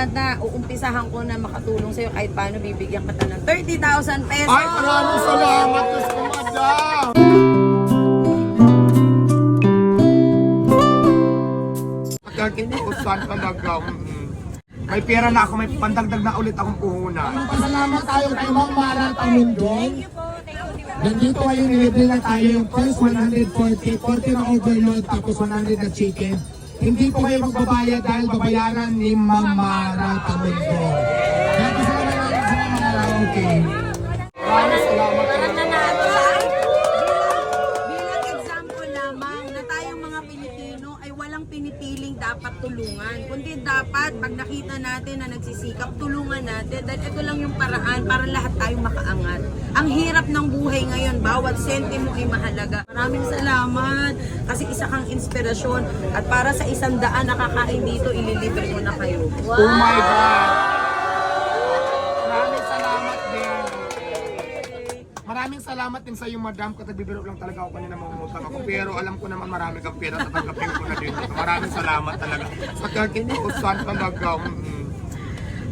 Diwata, uumpisahan ko na makatulong sa'yo kahit paano bibigyan kita ng 30,000 pesos. Ay, maraming salamat, Diyos ko, madam! Pagkakin ko, saan talaga? mm. May pera na ako, may pandagdag na ulit akong puhunan. Pasalamat tayo kay Ma'am Mara Tamundong. Nandito ngayon, nilibre lang tayo yung first 140, 40 na overload, tapos 100 na chicken. Hindi po kayo magbabayad dahil babayaran ni Tamundong. Kaya pasalamat natin sa Ma'am Mara, okay. Dapat pag nakita natin na nagsisikap, tulungan natin. Dahil ito lang yung paraan para lahat tayong makaangat. Ang hirap ng buhay ngayon, bawat sentimo ay mahalaga. Maraming salamat kasi isa kang inspirasyon at para sa isang daan nakakain dito, ililibre ko na kayo. Oh my God! Maraming salamat din sa iyo, madam. Katagbibiro lang talaga ako kanina mangungutang ako. Pero alam ko naman marami kang pera tatanggapin ko na din. Maraming salamat talaga. Sa 30 ko, saan talaga? mm.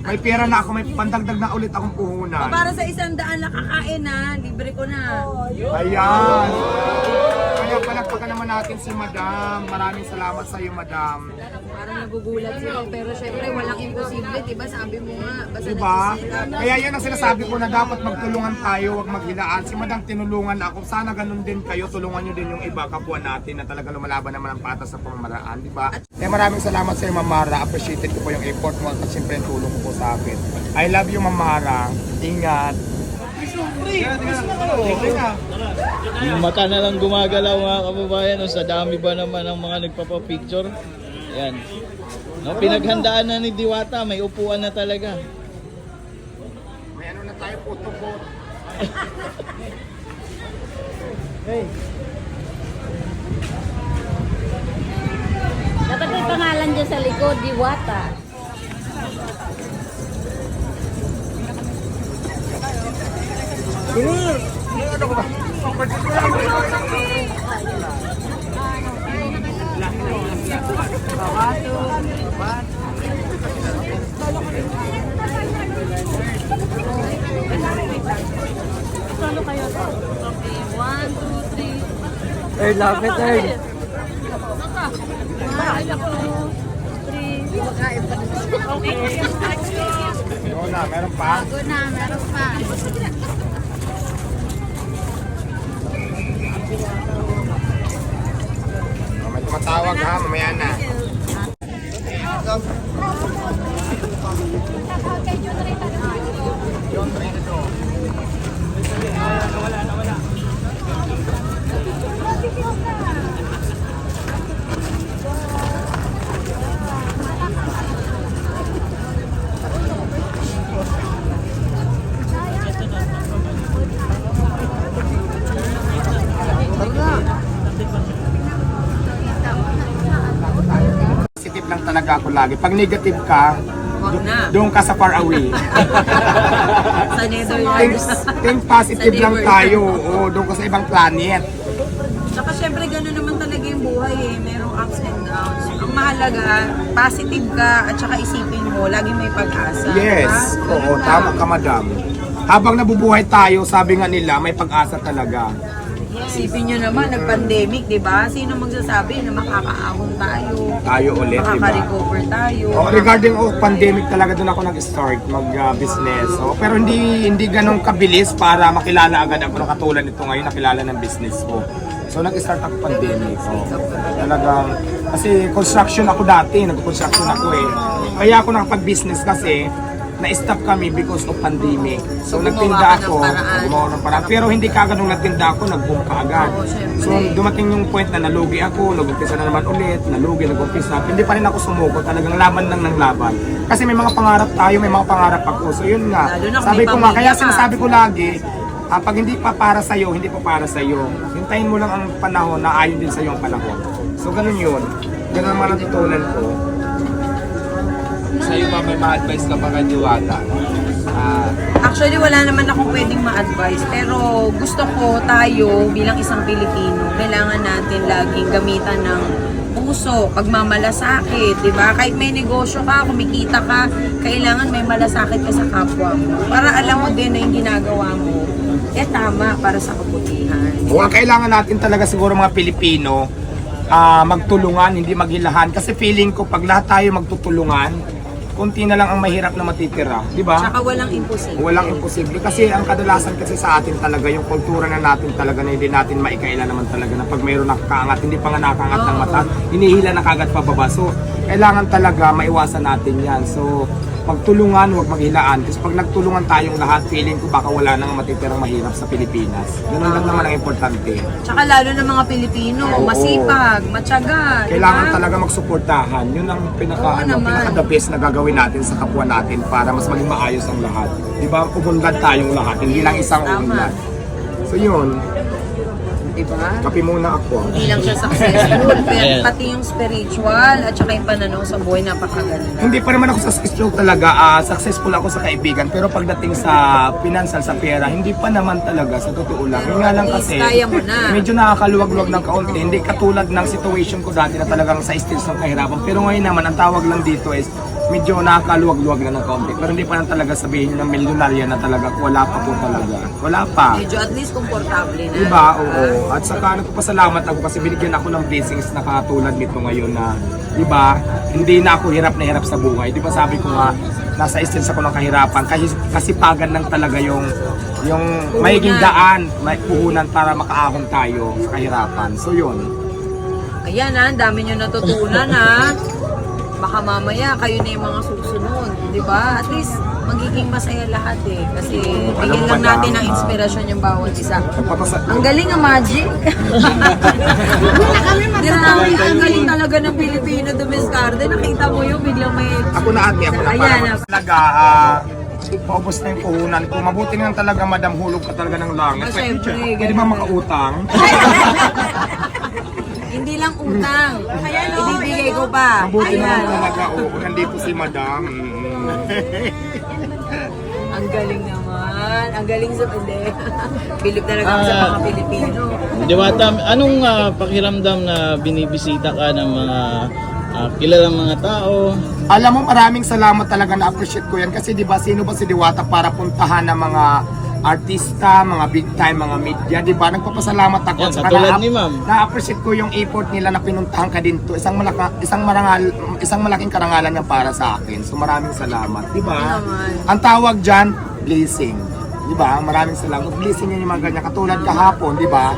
May pera na ako, may pandagdag na ulit akong puhunan. Para sa isang daan na, libre ko na. Ayan! Kaya palagpakan naman natin si madam. Maraming salamat sa iyo, madam. Parang nagugulat sila, pero syempre walang imposible, di ba? Sabi mo nga, basta Diba? Kaya yan ang sinasabi ko na dapat magtulungan tayo, wag maghilaan. Si Madam tinulungan ako. Sana ganun din kayo, tulungan nyo din yung iba, kapwa natin na talaga lumalaban naman ang patas sa pamamaraan, di ba? Kaya maraming salamat sa iyo, Mamara. Appreciated ko po yung effort mo at siyempre yung tulong mo po sa akin. I love you, Mamara. Ingat. Yung mata na lang gumagalaw mga kababayan, no, sa dami ba naman ang mga nagpapapicture. Yan. No, pinaghandaan na ni Diwata, may upuan na talaga. May ano na tayo, photo booth. Dapat may pangalan dyan sa likod, Diwata. Solo kayo to? Okay, one, two, three. Eh, lapit eh. One, two, three. Okay. Yun na, meron pa. Bago na, meron pa. Tumatawag ha, mamaya na. John Trento. Positive lang talaga ako lagi. Pag negative ka, doon ka sa far away. Sa think, Netherlands. think positive Sa lang neighbor. tayo. Oo, doon ka sa ibang planet. Tsaka syempre gano'n naman talaga yung buhay eh. Merong ups and downs. Ang mahalaga, positive ka at saka isipin mo, lagi may pag-asa. Yes. diba? Oo, tama ka madam. Habang nabubuhay tayo, sabi nga nila, may pag-asa talaga. Isipin nyo naman, nag-pandemic, di ba? Sino magsasabi na makakaahon tayo? Tayo ulit, di ba? Makaka-recover tayo. Oh, regarding oh, pandemic talaga doon ako nag-start mag-business. oh, pero hindi hindi ganun kabilis para makilala agad ako na katulad nito ngayon nakilala ng business ko. So nag-start ako pandemic. Oh. Talagang kasi construction ako dati, nag-construction ako eh. Kaya ako nakapag-business kasi na-stop kami because of pandemic. So, So, nagtinda ako, gumawa ng paraan. Pero hindi kagad nung nagtinda ako, nag-boom ka agad. Oo, syempre. So dumating yung point na nalugi ako, nag-umpisa na naman ulit, nalugi, nag-umpisa. Hindi pa rin ako sumuko, talagang laban lang ng laban. Kasi may mga pangarap tayo, may mga pangarap ako. So yun nga, na sabi ko nga, kaya ka. sinasabi ko lagi, ah, pag hindi pa para sa'yo, hindi pa para sa'yo. Hintayin mo lang ang panahon na ayon din sa'yo ang panahon. So ganun yun. Ganun ang tutunan ko. Sa'yo ba may ma-advise ka ba kay Diwata? Ah, Actually, wala naman akong pwedeng ma-advise. Pero gusto ko tayo bilang isang Pilipino, kailangan natin laging gamitan ng puso, pagmamalasakit, di ba? Kahit may negosyo ka, kumikita ka, kailangan may malasakit ka sa kapwa mo. Para alam mo din na yung ginagawa mo, eh tama para sa kabutihan. O ang kailangan natin talaga siguro mga Pilipino, ah, magtulungan, hindi maghilahan. Kasi feeling ko pag lahat tayo magtutulungan, konti na lang ang mahirap na matitira. Di ba? Tsaka walang imposible. Walang imposible. Kasi ang kadalasan kasi sa atin talaga, yung kultura na natin talaga na hindi natin maikaila naman talaga na pag mayroon nakakaangat, hindi pa nga nakaangat ng mata, hinihila na kagad pababa. So, kailangan talaga maiwasan natin yan. So, pagtulungan, huwag maghilaan. Kasi pag nagtulungan tayong lahat, feeling ko baka wala nang matitirang mahirap sa Pilipinas. Ganun lang naman ang importante. Tsaka lalo ng mga Pilipino, Oo. masipag, matyaga. Kailangan ba? talaga magsuportahan. Yun ang pinaka, Oo ano, naman. pinaka the best na gagawin natin sa kapwa natin para mas maging maayos ang lahat. Di ba? Umunlad tayong lahat, hindi lang isang Tama. umunlad. So yun, Di ba? kape muna ako. Hindi lang siya successful, pero Ayan. pati yung spiritual at saka yung pananaw sa buhay napakaganda. Hindi pa naman ako sa successful talaga. ah, successful ako sa kaibigan. Pero pagdating sa financial, sa pera, hindi pa naman talaga sa totoo lang. Yun nga lang At least kasi, kaya mo na. medyo nakakaluwag-luwag ng kaunti. Hindi katulad ng situation ko dati na talagang sa stage ng kahirapan. Pero ngayon naman, ang tawag lang dito is medyo nakakaluwag-luwag na ng kaunti. Pero hindi pa lang talaga sabihin ng milyonarya na talaga wala pa po talaga. Wala pa. Medyo at least komportable na. Diba? Oo. At saka nagpapasalamat ako kasi binigyan ako ng blessings na katulad nito ngayon na, diba, hindi na ako hirap na hirap sa buhay. Diba sabi ko nga, nasa essence ako ng kahirapan kasi kasipagan lang talaga yung yung maiging daan, may puhunan para makaahon tayo sa kahirapan. So yun. Ayan ha, ang dami nyo natutunan ha. Baka mamaya kayo na yung mga susunod, di ba? At least magiging masaya lahat eh. Kasi bigyan lang natin ng inspirasyon yung bawat isa. Ang galing ang magic. Hindi namin ang galing talaga ng Pilipino Dumiscarte. Nakita mo yun, biglang may... Ako na ate, ako na Ayan, para ah. talaga, ah, paubos na yung puhunan ko. Mabuti nga talaga, madam, hulog ka talaga ng langit. Ah, Pwede ba makautang? Hindi lang utang. Ibibigay ko pa. Mabuti naman Ayan. talaga, oo, nandito si madam. Ang galing naman. Ang galing sa hindi. Bilip talaga ako sa Ah. mga Pilipino. Diwata, anong ah, pakiramdam na binibisita ka ng mga ah, kilalang mga tao? Alam mo, maraming salamat talaga na-appreciate ko yan. Kasi di ba, sino ba si Diwata para puntahan ng mga artista, mga big time, mga media, di ba? Nagpapasalamat ako. Yan, saka katulad na- ni ma'am. Na-appreciate ko yung effort nila na pinuntahan ka din to. Isang, malaka, isang, marangal, isang malaking karangalan yan para sa akin. So maraming salamat, di ba? Ang tawag dyan, blessing. Di ba? Maraming salamat. Blessing yan yung mga ganyan. Katulad kahapon, di ba?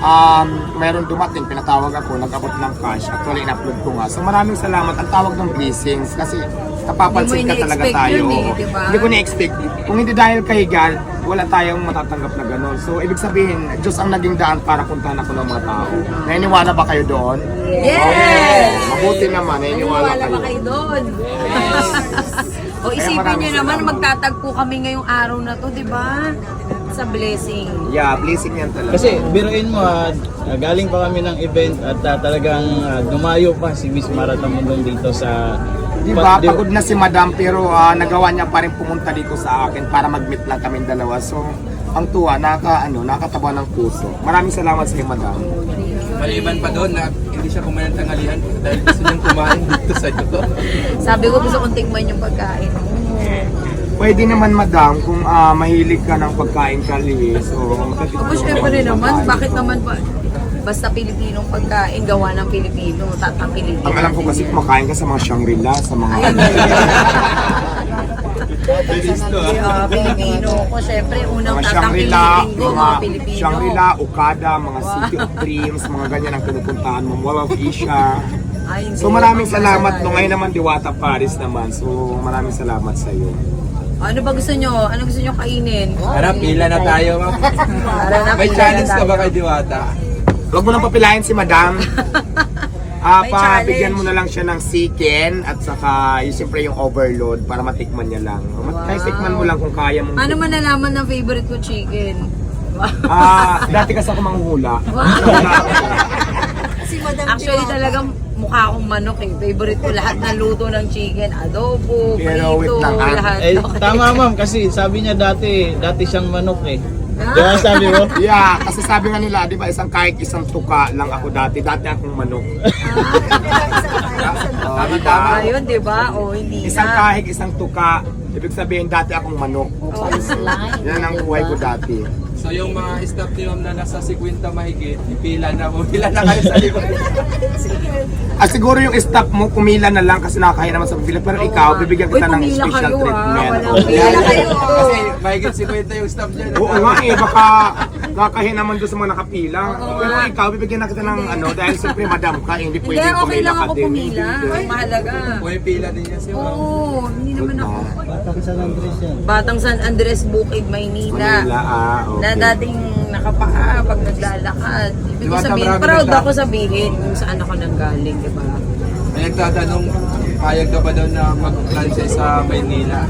Um, mayroon dumating, pinatawag ako, nag-abot ng cash. Actually, in-upload ko nga. So maraming salamat. Ang tawag ng blessings kasi napapansin ka talaga tayo. yun eh, di ba? Hindi ko na-expect. Kung hindi dahil kay God, wala tayong matatanggap na gano'n. So, ibig sabihin, Diyos ang naging daan para puntahan ako ng mga tao. Naniniwala ba kayo doon? Yes! Mabuti naman, naniniwala Wala ba kayo. kayo doon? o isipin nyo naman, magtatagpo kami ngayong araw na to, di ba? Sa blessing. Yeah, blessing yan talaga. Kasi biruin mo, ah, ah, galing pa kami ng event at ah, talagang ah, dumayo pa si Miss Marata Mundong dito sa... Di ba, Pa- pagod na si Madam pero ah, nagawa niya pa rin pumunta dito sa akin para mag-meet lang kami dalawa. So, ang tuwa, naka, ano, nakataba ng puso. Maraming salamat sa iyo, Madam. Maliban pa doon na hindi siya kumain ng tanghalian dahil gusto niyang kumain dito sa ito. Sabi ko gusto kong tikman yung pagkain. Pwede naman, Madam, kung ah, mahilig ka ng pagkain kali. So, matatikman Tapos syempre naman, bakit naman ba? Basta Pilipinong pagkain, gawa ng Pilipino, tatangkilitin. Ang alam ko kasi kumakain ka sa mga Shangri-La, sa mga... uh, Pilipino ko, syempre, unang mga Shangri-La, tatangkilitin ko, mga mga Pilipino. Shangri-La, Okada, mga City of Dreams, mga ganyan ang pinupuntahan mo. Fisha. Ay, hindi. So maraming salamat. No, ngayon naman Diwata Paris naman. So maraming salamat sa iyo. Ano ba gusto nyo? Ano gusto nyo kainin? Harap, pila na tayo, ma'am. Para na May pila challenge na ka ba kay Diwata? Huwag mo nang papilayan si Madam. Ah, May pa challenge. bigyan mo na lang siya ng chicken at saka yung siyempre yung overload para matikman niya lang. Mat- Kahit tikman mo lang kung kaya mo. Ano man nalaman ng favorite ko chicken? Ah, dati kasi ako manghuhula. Actually talagang mukha akong manok eh. Favorite ko lahat ng luto ng chicken. Adobo, Pero wait prito, lang, ah. lahat. Eh, tama ma'am kasi sabi niya dati, dati siyang manok eh. Di ba sabi mo? Yeah, kasi sabi nga nila, di ba, isang kahit isang tuka lang ako dati. Dati akong manok. Oh, di ba? Ayun, di ba? O, hindi Isang na. kahig, isang tuka. Ibig sabihin, dati akong manok. Yan ang buhay ko dati. So yung mga staff ni ma'am na nasa 50 mahigit, ipila na mo. Pila na kayo sa likod. Ah, siguro yung staff mo, kumila na lang kasi nakakaya naman sa pila. Pero ikaw, bibigyan Uy, kita ng pumila special kayo, ah. treatment. Walang pila kayo. Kasi mahigit 50 yung staff dyan. Oo nga eh, baka nakakahin naman doon sa mga nakapila. Pero ikaw, bibigyan na kita ng ano, dahil siyempre madam ka, eh, hindi Hindi, pwedeng okay pumila lang ako din. pumila. Ay, mahalaga. May pila din yan si ma'am. Oo, hindi naman ako. Batang San Andres yan. Batang San Andres, Bukid, Maynila. Manila, ah, Na okay. Dating nakapaa pag naglalakad. Ibig ko Diba, sabihin, proud ako sabihin kung saan ako nanggaling, di ba? May nagtatanong, payag ka ba daw na mag-franchise sa Maynila?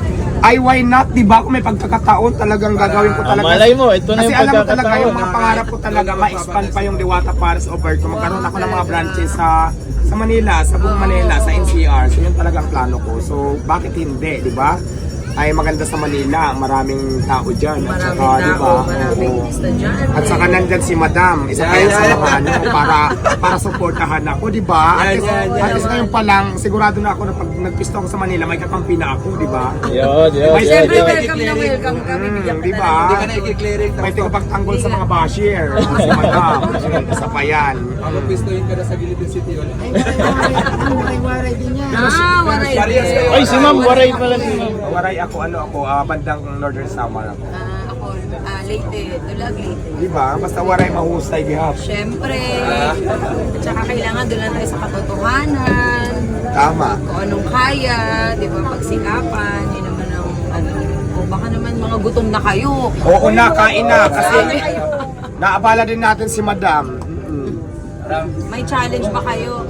Ay, why not? Di ba? Kung may pagkakataon, talagang gagawin ko Ah, talaga. malay mo, ito na Kasi yung alam mo talaga, pagkakataon. yung mga pangarap ko talaga, ma-expand pa yung Diwata Paris over to. Magkaroon ako ng mga branches sa sa Manila, sa buong Manila, sa NCR. So, yun talagang plano ko. So, bakit hindi, di ba? Ay maganda sa Manila, maraming tao dyan. At Maraming saka, di ba? tao, maraming Oo. estudyante. At saka nandyan si Madam, isa pa yan sa mga ano, para, para supportahan ako, di ba? At Yan, least, yan, yan. at least ngayon pa lang, sigurado na ako na pag nagpisto ako sa Manila, may kakampi na ako, di ba? Yun, yun, May yun, Siyempre, yun. welcome na welcome kami. Mm, Bigyan di kita ba? ng- Hindi ka na i-clearing. May tigapagtanggol sa mga basher. Si Madam, isa pa yan. Mapistoyin ka na sa gilid ng city hall. Ah, waray. Parehas kayo. Ay, si ma'am, waray pala si ma'am. Waray ako, ano ako, ah, bandang Northern Samar ako. Ah, ako, ah, Leyte. Dulag, Leyte. Di ba? Basta waray mahusay gihap. Siyempre. At saka kailangan doon lang tayo sa katotohanan. Tama. Kung anong kaya, di ba, pagsikapan. Yun naman ang, ano, o baka naman mga gutom na kayo. Oo na, kain na. Kasi naabala din natin si Madam. Mm. May challenge ba kayo?